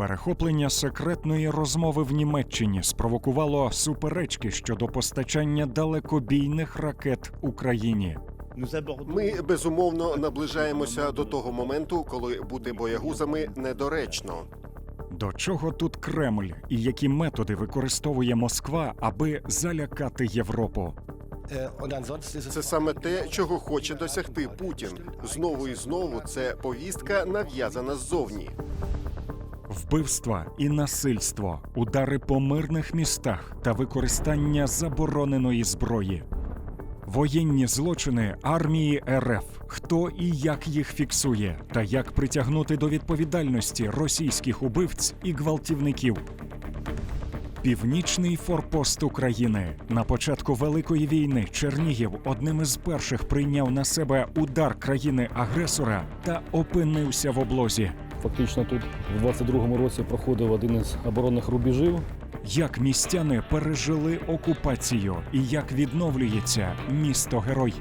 Перехоплення секретної розмови в Німеччині спровокувало суперечки щодо постачання далекобійних ракет Україні. Ми безумовно наближаємося до того моменту, коли бути боягузами недоречно. До чого тут Кремль і які методи використовує Москва, аби залякати Європу? Це саме те, чого хоче досягти Путін. Знову і знову це повістка нав'язана ззовні. Вбивства і насильство, удари по мирних містах та використання забороненої зброї. Воєнні злочини армії РФ. Хто і як їх фіксує, та як притягнути до відповідальності російських убивць і гвалтівників. Північний форпост України на початку великої війни Чернігів одним із перших прийняв на себе удар країни-агресора та опинився в облозі. Фактично тут в 22-му році проходив один із оборонних рубежів. Як містяни пережили окупацію і як відновлюється місто герой.